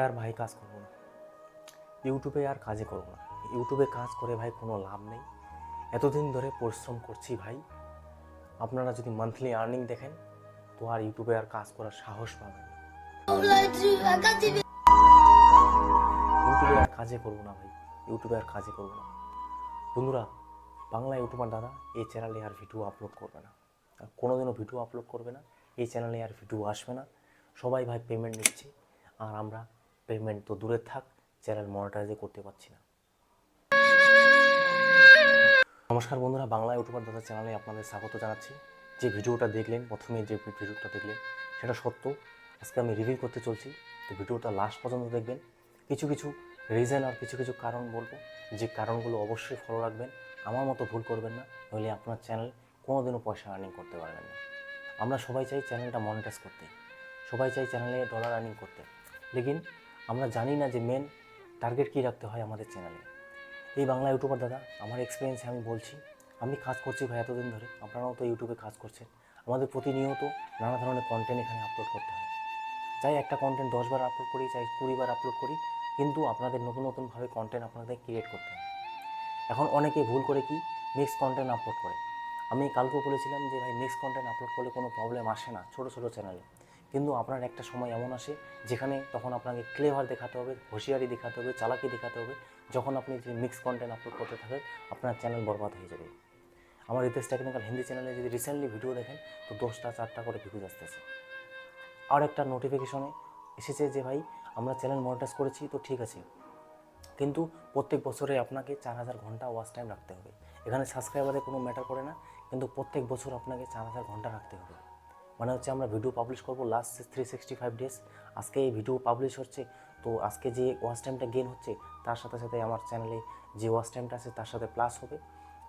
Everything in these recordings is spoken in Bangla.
আর ভাই কাজ করব না। ইউটিউবে আর কাজে করব না। ইউটিউবে কাজ করে ভাই কোনো লাভ নেই। এতদিন ধরে পরিশ্রম করছি ভাই। আপনারা যদি মান্থলি আর্নিং দেখেন, তো আর ইউটিউবে আর কাজ করার সাহস পাবেন। ইউটিউবে আর কাজে করব না ভাই। ইউটিউবে আর কাজে করব না। বন্ধুরা, বাংলা ইউটিউবার দাদা, এই চ্যানেলে আর ভিডিও আপলোড করবে না। আর কোনোদিনও ভিডিও আপলোড করবে না। এই চ্যানেলে আর ভিডিও আসবে না। সবাই ভাই পেমেন্ট নিচ্ছে। আর আমরা পেমেন্ট তো দূরে থাক চ্যানেল মনিটাইজে করতে পারছি না। নমস্কার বন্ধুরা, বাংলা ইউটিউবার দাদা চ্যানেলে আপনাদের স্বাগত জানাচ্ছি। যে ভিডিওটা দেখলেন, প্রথমে যে ভিডিওটা দেখলেন, সেটা সত্য। আজকে আমি রিভিউ করতে চলছি। তো ভিডিওটা লাস্ট পর্যন্ত দেখবেন। কিছু কিছু রিজন আর কিছু কিছু কারণ বলব। যে কারণগুলো অবশ্যই ফলো রাখবেন। আমার মতো ভুল করবেন না। নইলে আপনার চ্যানেল কোনোদিনও পয়সা আর্নিং করতে পারবেন না। আমরা সবাই চাই চ্যানেলটা মনিটাইজ করতে। সবাই চাই চ্যানেলে ডলার আর্নিং করতে। লেকিন আমরা জানি না যে মেন টার্গেট কী রাখতে হয় আমাদের চ্যানেলে এই বাংলা ইউটিউবার দাদা, আমার এক্সপিরিয়েন্সে আমি বলছি, আমি কাজ করছি ভাই এতদিন ধরে, আপনারাও তো ইউটিউবে কাজ করছেন। আমাদের প্রতিনিয়ত নানা ধরনের কন্টেন্ট এখানে আপলোড করতে হয়। চাই একটা কন্টেন্ট দশবার আপলোড করি চাই কুড়িবার আপলোড করি, কিন্তু আপনাদের নতুন নতুনভাবে কন্টেন্ট আপনাদের ক্রিয়েট করতে হয়। এখন অনেকে ভুল করে কি মিক্স কন্টেন্ট আপলোড করে। আমি কালকেও বলেছিলাম যে ভাই মিক্স কন্টেন্ট আপলোড করলে কোনো প্রবলেম আসে না, ছোটো ছোটো চ্যানেলে কিন্তু আপনার একটা সময় এমন আসে যেখানে তখন আপনাকে ক্লেভার দেখাতে হবে, হুঁশিয়ারি দেখাতে হবে, চালাকি দেখাতে হবে। যখন আপনি যদি মিক্স কন্টেন্ট আপলোড করতে থাকেন, আপনার চ্যানেল বরবাদ হয়ে যাবে। আমার রিতেশ টেকনিক্যাল হিন্দি চ্যানেলে যদি রিসেন্টলি ভিডিও দেখেন, তো দশটা, চারটা করে ভিডিও আসতেছে। আর একটা নোটিফিকেশনে এসেছে যে, ভাই, আমরা চ্যানেল মনিটাইজ করেছি, তো ঠিক আছে। কিন্তু প্রত্যেক বছরে আপনাকে চার হাজার ঘণ্টা ওয়াচ টাইম রাখতে হবে। এখানে সাবস্ক্রাইবারে কোনো ম্যাটার করে না, কিন্তু প্রত্যেক বছর আপনাকে চার হাজার ঘণ্টা রাখতে হবে। মানে হচ্ছে আমরা ভিডিও পাবলিশ করব last three sixty five days আজকে এই ভিডিও পাবলিশ হচ্ছে, তো আজকে যে ওয়াচ টাইমটা গেন হচ্ছে, তার সাথে সাথে আমার চ্যানেলে যে ওয়াচ টাইমটা আছে, তার সাথে প্লাস হবে।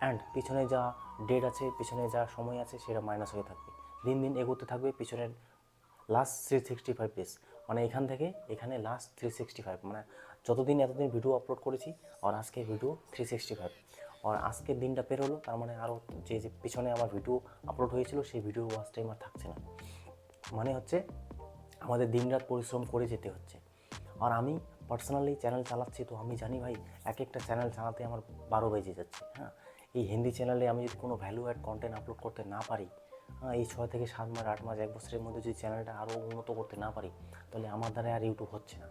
অ্যান্ড পিছনে যা ডেট আছে, পিছনে যা সময় আছে, সেটা মাইনাস হয়ে থাকবে। দিন দিন এগোতে থাকবে পিছনের last three sixty five days মানে এখান থেকে এখানে লাস্ট থ্রি সিক্সটি ফাইভ মানে যতদিন এতদিন ভিডিও আপলোড করেছি, আর আজকে ভিডিও থ্রি সিক্সটি ফাইভ আর আজকের দিনটা পের হলো, তার মানে আরও যে যে পিছনে আমার ভিডিও আপলোড হয়েছিল, সেই ভিডিও ওয়াচ টাইম আর থাকছে না। মানে হচ্ছে, আমাদের দিনরাত পরিশ্রম করে যেতে হচ্ছে। আর আমি পার্সোনালি চ্যানেল চালাচ্ছি, তো আমি জানি ভাই, এক একটা চ্যানেল চালাতে আমার বারো বেজে যাচ্ছে হ্যাঁ? এই হিন্দি চ্যানেলে আমি যদি কোনো ভ্যালু অ্যাড কন্টেন্ট আপলোড করতে না পারি হ্যাঁ এই ছয় থেকে সাত মাস, আট মাস, এক বছরের মধ্যে যদি চ্যানেলটা আরও উন্নত করতে না পারি, তাহলে আমার দ্বারা আর ইউটিউব হচ্ছে না।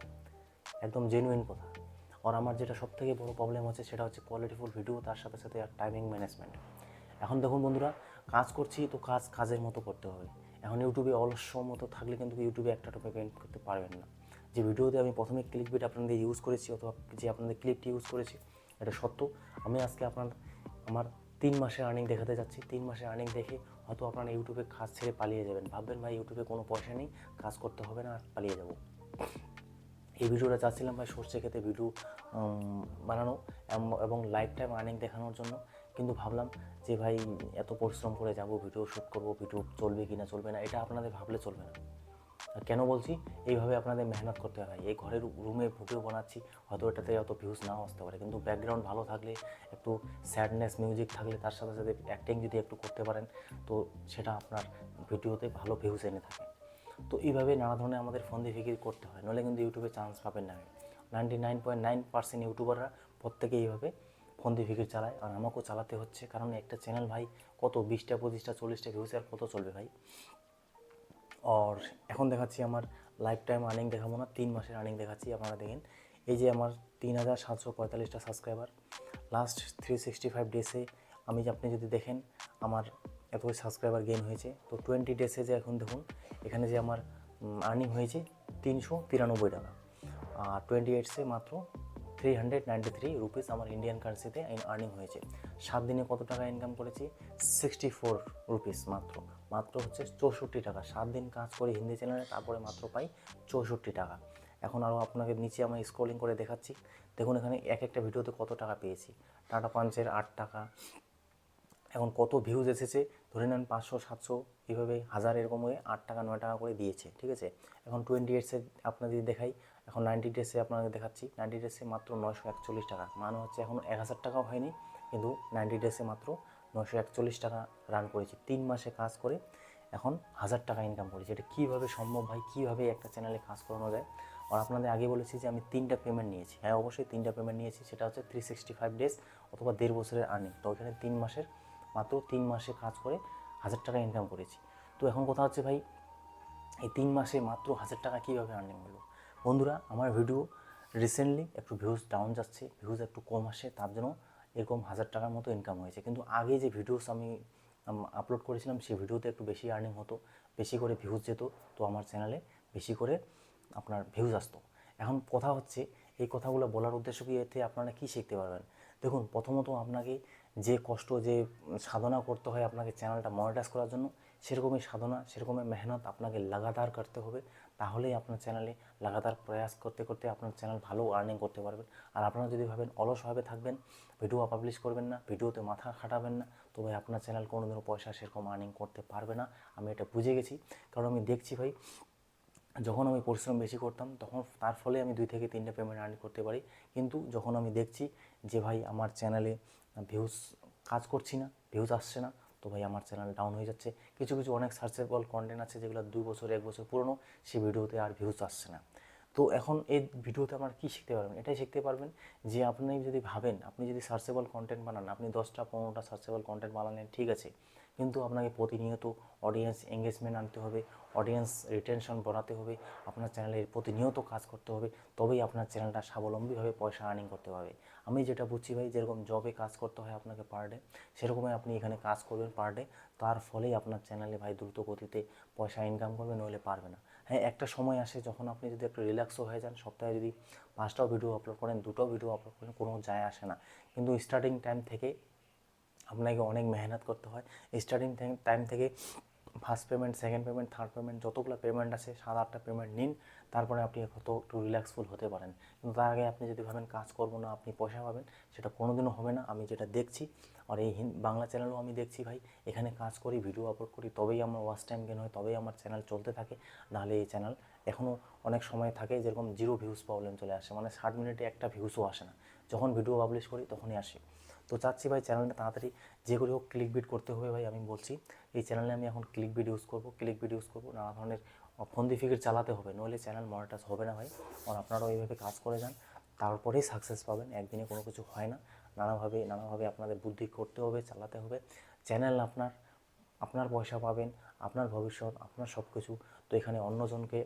একদম জেনুইন কথা। আর আমার যেটা সব থেকে বড় প্রবলেম হচ্ছে সেটা হচ্ছে কোয়ালিটিফুল ভিডিও তার সাথে সাথে আর টাইমিং ম্যানেজমেন্ট এখন দেখুন বন্ধুরা, কাজ করছি তো কাজ কাজের মতো করতে হবে। এখন ইউটিউবে অলস্য মতো থাকলে কিন্তু ইউটিউবে একটা টপিক পেমেন্ট করতে পারবেন না। যে ভিডিওতে আমি প্রথমে ক্লিক বিট আপনাদের ইউজ করেছি অথবা যে আপনাদের ক্লিপটি ইউজ করেছি, এটা সত্য। আমি আজকে আপনার, আমার তিন মাসের আর্নিং দেখাতে যাচ্ছি। তিন মাসের আর্নিং দেখে হয়তো আপনারা ইউটিউবে কাজ ছেড়ে পালিয়ে যাবেন। ভাববেন ভাই ইউটিউবে কোনো পয়সা নেই, কাজ করতে হবে না আর পালিয়ে যাব। এই ভিডিওটা চাচ্ছিলাম ভাই সর্ষে খেতে ভিডিও বানানো এবং লাইফ টাইম আর্নিং দেখানোর জন্য। কিন্তু ভাবলাম যে ভাই, এত পরিশ্রম করে যাব, ভিডিও শ্যুট করব, ভিডিও চলবে কি না চলবে না, এটা আপনাদের ভাবলে চলবে না। কেন বলছি? এইভাবে আপনাদের মেহনত করতে হয় এই ঘরের রুমে ভিডিও বানাচ্ছি, হয়তো এটাতে অত ভিউজ নাও আসতে পারে। কিন্তু ব্যাকগ্রাউন্ড ভালো থাকলে, একটু স্যাডনেস মিউজিক থাকলে, তার সাথে সাথে অ্যাক্টিং যদি একটু করতে পারেন, তো সেটা আপনার ভিডিওতে ভালো ভিউজ এনে থাকে। তো এইভাবে নানা ধরনের আমাদের ফন্দি ফিকির করতে হয়। নলে কিন্তু ইউটিউবে চান্স পাবেন না। Ninety nine point nine percent ইউটিউবাররা প্রত্যেকে এইভাবে ফন্দি ফিকির চালায়। আর আমাকেও চালাতে হচ্ছে। কারণ একটা চ্যানেল ভাই কত? বিশটা, পঁচিশটা, চল্লিশটা ভিউজ আর কত চলবে ভাই? আর এখন দেখাচ্ছি আমার লাইফ টাইম আর্নিং দেখাবো না, তিন মাসের আর্নিং দেখাচ্ছি। আপনারা দেখেন, এই যে আমার তিন হাজার সাতশো পঁয়তাল্লিশটা subscriber last three sixty five ডেসে আমি আপনি যদি দেখেন, আমার এত সাবস্ক্রাইবার গেইন হয়েছে। তো টোয়েন্টি ডেসে যে এখন দেখুন, এখানে যে আমার আর্নিং হয়েছে তিনশো তিরানব্বই টাকা। আর টোয়েন্টি এইটসে মাত্র three hundred ninety three rupees আমার ইন্ডিয়ান কারেন্সিতে আর্নিং হয়েছে। সাত দিনে কত টাকা ইনকাম করেছি? সিক্সটি ফোর রুপিস মাত্র। মাত্র হচ্ছে চৌষট্টি টাকা। সাত দিন কাজ করি হিন্দি চ্যানেলে তারপরে মাত্র পাই চৌষট্টি টাকা। এখন আরও আপনাকে নিচে আমি স্ক্রলিং করে দেখাচ্ছি। দেখুন এখানে এক একটা ভিডিওতে কত টাকা পেয়েছি? টাটা পাঞ্চের আট টাকা এখন কত ভিউজ এসেছে? ধরে নেন পাঁচশো, সাতশো, এইভাবে হাজার এরকম হয়ে আট টাকা, নয় টাকা করে দিয়েছে, ঠিক আছে? এখন টোয়েন্টি এইটসে আপনাদের দেখাই, এখন নাইনটি ডেসে আপনাদের দেখাচ্ছি নাইনটি ডেসে মাত্র নয়শো একচল্লিশ টাকা মানে হচ্ছে এখন এক হাজার টাকাও হয়নি, কিন্তু নাইনটি ডেসে মাত্র নয়শো একচল্লিশ টাকা রান করেছি, তিন মাসে কাজ করে এখন হাজার টাকা ইনকাম করেছি। এটা কীভাবে সম্ভব ভাই? কীভাবে একটা চ্যানেলে কাজ করানো যায়? আর আপনাদের আগে বলেছি যে আমি তিনটা পেমেন্ট নিয়েছি। হ্যাঁ অবশ্যই তিনটা পেমেন্ট নিয়েছি, সেটা হচ্ছে থ্রি সিক্সটি ফাইভ ডেজ অথবা দেড় বছরের আর্নিং তো ওইখানে তিন মাসের মাত্র তিন মাসে কাজ করে হাজার টাকা ইনকাম করেছি। তো এখন কথা হচ্ছে ভাই, এই তিন মাসে মাত্র হাজার টাকা কীভাবে আর্নিং হলো? বন্ধুরা, আমার ভিডিও রিসেন্টলি একটু ভিউজ ডাউন যাচ্ছে ভিউজ একটু কম আসে, তার জন্য এরকম হাজার টাকার মতো ইনকাম হয়েছে। কিন্তু আগে যে ভিডিওস আমি আপলোড করেছিলাম সেই ভিডিওতে একটু বেশি আর্নিং হতো, বেশি করে ভিউজ যেত, তো আমার চ্যানেলে বেশি করে আপনার ভিউজ আসতো। এখন কথা হচ্ছে এই কথাগুলো বলার উদ্দেশ্য কি এতে আপনারা কী শিখতে পারবেন? দেখুন, প্রথমত আপনাকে যে কষ্ট, যে সাধনা করতে হয় আপনাকে চ্যানেলটা মনিটাইজ করার জন্য, সেরকমই সাধনা, সেরকমই মেহনত আপনাকে লাগাতার করতে হবে। তাহলেই আপনার চ্যানেলে লাগাতার প্রয়াস করতে করতে আপনার চ্যানেল ভালো আর্নিং করতে পারবেন। আর আপনারা যদি ভাবেন অলসভাবে থাকবেন ভিডিও পাবলিশ করবেন না ভিডিওতে মাথা খাটাবেন না, তবে আপনার চ্যানেল কোনোদিনও পয়সা সেরকম আর্নিং করতে পারবে না। আমি এটা বুঝে গেছি। কারণ আমি দেখছি ভাই যখন আমি পরিশ্রম বেশি করতাম, তখন তার ফলে আমি দুই থেকে তিনটা পেমেন্ট আর্ন করতে পারি। কিন্তু যখন আমি দেখছি যে ভাই আমার চ্যানেলে ভিউজ কাজ করছি না ভিউজ আসছে না, তো ভাই আমার চ্যানেল ডাউন হয়ে যাচ্ছে। কিছু কিছু অনেক সার্চেবল কন্টেন্ট আছে যেগুলো দুই বছর, এক বছর পুরনো সেই ভিডিওতে আর ভিউজ আসছে না। তো এখন এই ভিডিওতে আপনারা কী শিখতে পারবেন? এটাই শিখতে পারবেন যে আপনি যদি ভাবেন, আপনি যদি সার্চেবল কন্টেন্ট বানান, আপনি দশটা, পনেরোটা সার্চেবল কন্টেন্ট বানালেন, ঠিক আছে। কিন্তু আপনাকে প্রতিনিয়ত অডিয়েন্স এঙ্গেজমেন্ট আনতে হবে অডিয়েন্স রিটেনশন বাড়াতে হবে, আপনার চ্যানেলের প্রতিনিয়ত কাজ করতে হবে, তবেই আপনার চ্যানেলটা স্বাবলম্বীভাবে পয়সা আর্নিং করতে পারবে। আমি যেটা বুঝছি ভাই, যেরকম জবে কাজ করতে হয় আপনাকে পার ডে সেরকমই আপনি এখানে কাজ করবেন পার ডে তার ফলেই আপনার চ্যানেলে ভাই দ্রুত গতিতে পয়সা ইনকাম করবে, নইলে পারবে না। হ্যাঁ একটা সময় আসে যখন আপনি যদি একটু রিল্যাক্সও হয়ে যান, সপ্তাহে যদি পাঁচটাও ভিডিও আপলোড করেন দুটো ভিডিও আপলোড করেন, কোনো যায় আসে না। কিন্তু স্টার্টিং টাইম থেকে আপনাকে অনেক মেহনত করতে হয়। স্টার্টিং টাইম থেকে first payment second payment third payment যতগুলো পেমেন্ট আছে, সাত, আটটা পেমেন্ট নিন, তারপরে আপনি কত একটু রিল্যাক্সফুল হতে পারেন। কিন্তু তার আগে আপনি যদি ভাবেন কাজ করব না, আপনি পয়সা পাবেন, সেটা কোনোদিনও হবে না, আমি যেটা দেখছি, আর এই বাংলা চ্যানেলও আমি দেখছি ভাই, এখানে কাজ করি ভিডিও আপলোড করি, তবেই আমার ওয়াচ টাইম গেন হয়, তবেই আমার চ্যানেল চলতে থাকে, নাহলে এই চ্যানেল এখনও অনেক সময় থাকে, যেরকম জিরো ভিউজ প্রবলেম চলে আসে মানে ষাট মিনিটে একটা ভিউসও আসে না। যখন ভিডিও পাবলিশ করি, তখনই আসে। তো চাচ্ছি ভাই চ্যানেলটা তাড়াতাড়ি যে করে হোক ক্লিক বিট করতে হবে ভাই, আমি বলছি। এই চ্যানেলে আমি এখন ক্লিক বিট ইউজ করব ক্লিক বিট ইউজ করব, নানা ধরনের ফন্দি ফিকির চালাতে হবে, নইলে চ্যানেল মনিটাইজ হবে না ভাই। আর আপনারাও এইভাবে কাজ করে যান, তারপরেই সাকসেস পাবেন, একদিনে কোনো কিছু হয় না। নানাভাবে নানাভাবে আপনাদের বুদ্ধি করতে হবে, চালাতে হবে। চ্যানেল আপনার আপনার পয়সা পাবেন, আপনার ভবিষ্যৎ, আপনার সব কিছু তো এখানে অন্যজনকে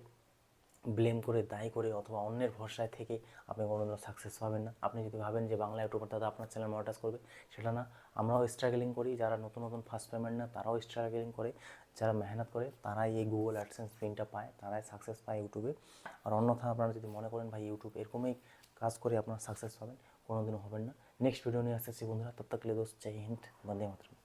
ব্লেম করে, দায়ী করে অথবা অন্যের ভরসায় থেকে আপনি কোনোদিনও সাকসেস পাবেন না। আপনি যদি ভাবেন যে বাংলা ইউটিউবার দাদা আপনার চ্যানেল মনিটাইজ করবে, সেটা না। আমরাও স্ট্রাগলিং করি, যারা নতুন নতুন ফার্স্ট পেমেন্ট না তারাও স্ট্রাগলিং করে। যারা মেহনত করে, তারাই এই গুগল অ্যাডসেন্স প্রিন্টটা পায়, তারাই সাকসেস পায় ইউটিউবে আর অন্যথা আপনারা যদি মনে করেন, ভাই ইউটিউব এরকমই কাজ করে আপনারা সাকসেস পাবেন, কোনোদিনও হবেন না। নেক্সট ভিডিও নিয়ে আসতেছি বন্ধুরা তব তক লে জয় হিন্দ, বন্দে মাতরম।